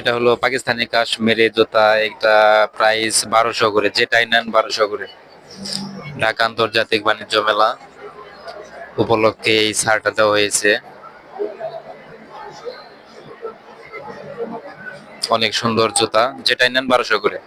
এটা হলো পাকিস্তানি কাশ্মীরি জুতা, এটা প্রাইস বারোশো করে, যেটাই নেন বারোশো করে। ঢাকা আন্তর্জাতিক বাণিজ্য মেলা উপলক্ষে এই ছাড়টা দেওয়া হয়েছে। অনেক সুন্দর জুতা, যেটাই নেন বারোশো করে।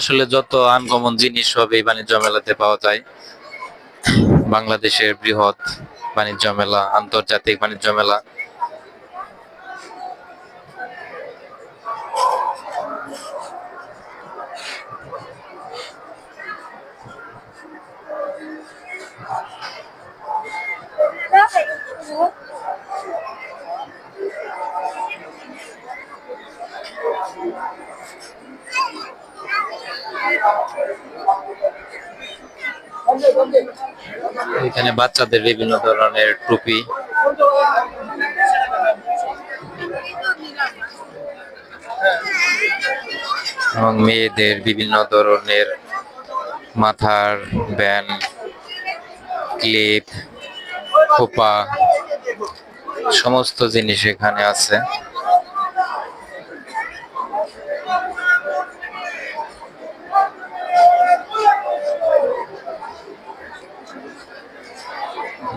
আসলে যত আনকমন জিনিস সব এই বাণিজ্য মেলাতে পাওয়া যায়। বাংলাদেশের বৃহৎ বাণিজ্য মেলা, আন্তর্জাতিক বাণিজ্য মেলা। এখানে বাচ্চাদের বিভিন্ন ধরনের টুপি। এবং মেয়েদের বিভিন্ন ধরনের মাথার ব্যান ক্লিপ, খোপা, সমস্ত জিনিস এখানে আছে।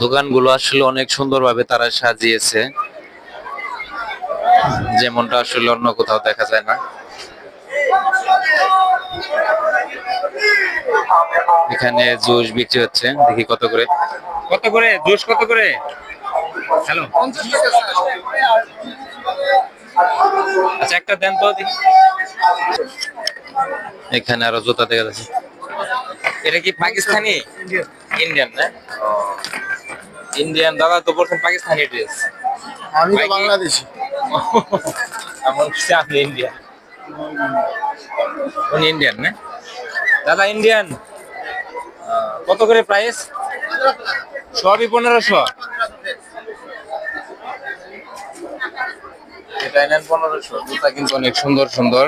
দোকানগুলো আসলে অনেক সুন্দরভাবে তারা সাজিয়েছে। যেমনটা আসলে অন্য কোথাও দেখা যায় না। এখানে জুস বিক্রি হচ্ছে দেখি কত করে। কত করে? জুস কত করে? হ্যালো। আচ্ছা একটা দেন তো এখানে আরও জুতা দেখা যাচ্ছে। এটা কি পাকিস্তানি? ইন্ডিয়ান না? ইন্ডিয়ান দাদা তো বলছেন পাকিস্তানি ড্রেস আমি তো বাংলাদেশি। আমার আপনি ইন্ডিয়ান উনি ইন্ডিয়ান না? দাদা ইন্ডিয়ান কত করে প্রাইস সবই পনেরোশো। এটা নেন পনেরোশো জুতা কিন্তু অনেক সুন্দর সুন্দর।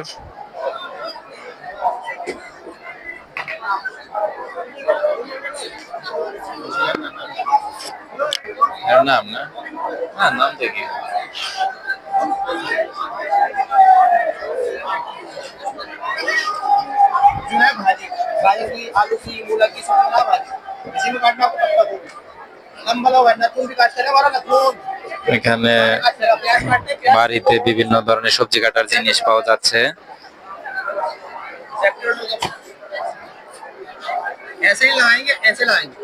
এর নাম না হ্যাঁ নাম দেখি जो है भाजी गाजर की आलू की मूला की सब्जी ना भाजी इसी में काटना आपको पत्ता गोभी लंबा लो है नथुन भी काटते ना वाला नथुन এখানে काटते ना प्याज काटते प्याज বাড়িতে বিভিন্ন ধরনের সবজি কাটার জিনিস পাওয়া যাচ্ছে सेक्टर में ऐसे ही लगाएंगे ऐसे लगाएंगे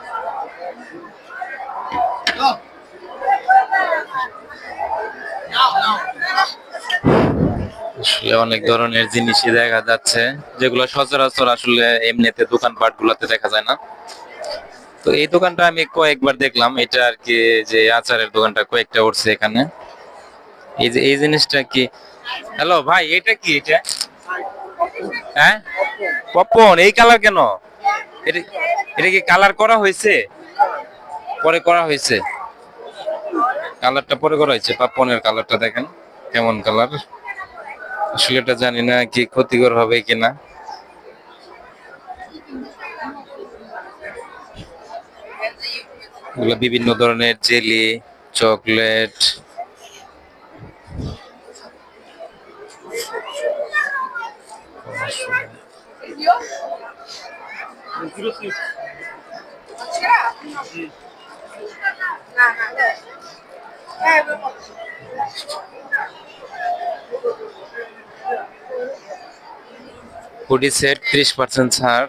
আসলে অনেক ধরনের জিনিসই দেখা যাচ্ছে, যেগুলো সচরাচর আসলে এমনিতে দোকানপাট গুলাতে দেখা যায় না। তো এই দোকানটা আমি কয়েকবার দেখলাম, এটা আর কি যে আচারের দোকানটা কয়েকটা উঠছে এখানে। এই যে, এই জিনিসটা কি? হ্যালো, ভাই, এটা কি এটা? হ্যাঁ? পপন এই কালার কেন? এটা এটা কি কালার করা হয়েছে? পরে করা হয়েছে। কালারটা পরে করা হয়েছে পাপনের কালারটা দেখেন, কেমন কালার? আসলে এটা জানি না কি ক্ষতিকর হবে কিনা। এগুলো বিভিন্ন ধরনের জেলি চকলেট। হুডি সেট ত্রিশ পার্সেন্ট ছাড়।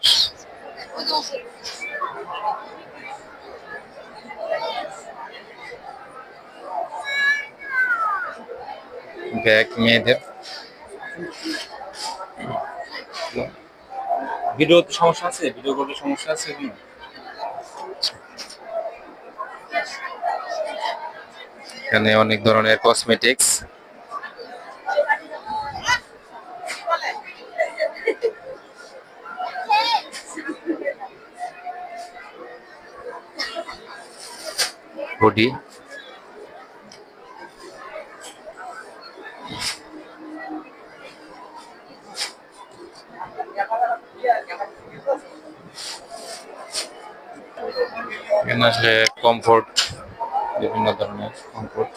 ব্যাগ মেয়েদের। ভিডিওতে সমস্যা আছে? ভিডিও করতে সমস্যা আছে কোনো এখানে অনেক ধরনের কসমেটিক্স এখানে আসলে কমফোর্ট বিভিন্ন ধরনের কমফোর্ট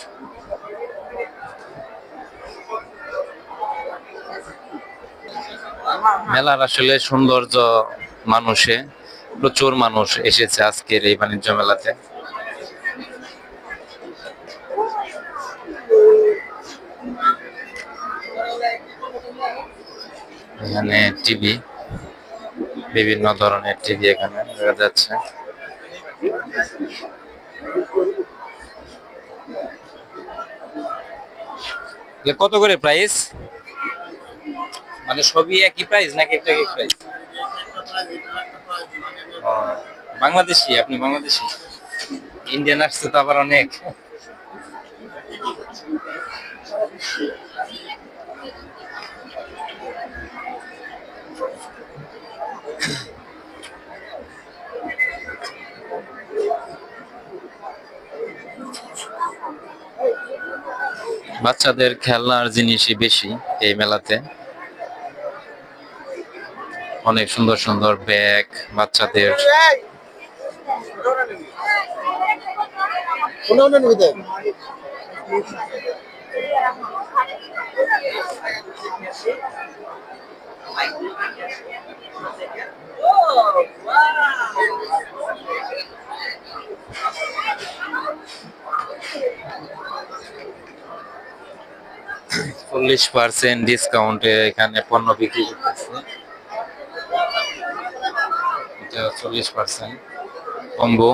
মেলার আসলে সৌন্দর্য মানুষে, প্রচুর মানুষ এসেছে আজকের এই বাণিজ্য মেলাতে। এখানে টিভি বিভিন্ন ধরনের টিভি এখানে দেখা যাচ্ছে। কত করে প্রাইস মানে সবই একই প্রাইস নাকি একটা একই প্রাইস বাংলাদেশি, আপনি বাংলাদেশি? ইন্ডিয়ান আসছে তো আবার অনেক। বাচ্চাদের খেলনার জিনিসই বেশি এই মেলাতে। অনেক সুন্দর সুন্দর ব্যাগ বাচ্চাদের। কোনটা নিবি চল্লিশ পার্সেন্ট ডিসকাউন্টে এখানে পণ্য বিক্রি করতেছে। চল্লিশ পার্সেন্ট কম্বো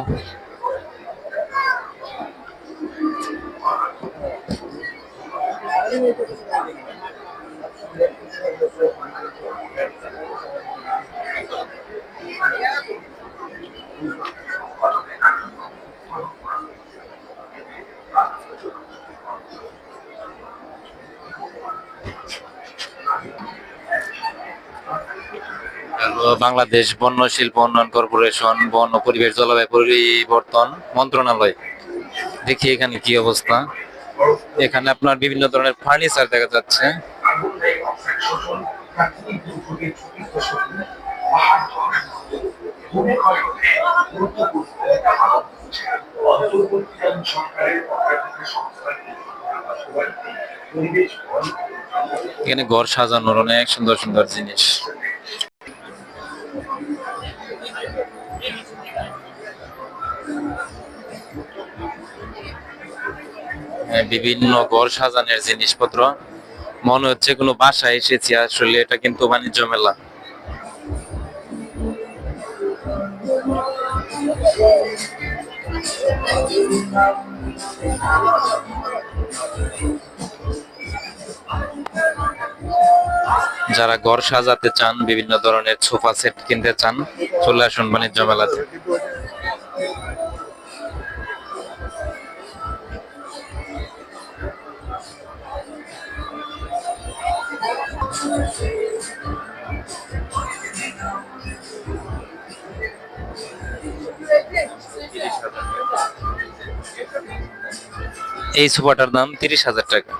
বাংলাদেশ বন্য শিল্প উন্নয়ন কর্পোরেশন বন ও পরিবেশ জলবায়ু পরিবর্তন মন্ত্রণালয়। দেখি এখানে কি অবস্থা। এখানে আপনার বিভিন্ন ধরনের ফার্নিচার দেখা যাচ্ছে। এখানে ঘর সাজানোর অনেক সুন্দর সুন্দর জিনিস। বিভিন্ন ঘর সাজানোর জিনিসপত্র। মনে হচ্ছে কোনো বাসায় এসেছি, আসলে এটা কিন্তু বাণিজ্য মেলা। যারা ঘর সাজাতে চান, বিভিন্ন ধরনের সোফা সেট কিনতে চান, চলে আসুন বাণিজ্য মেলাতে। এই সোফাটার দাম তিরিশ হাজার টাকা।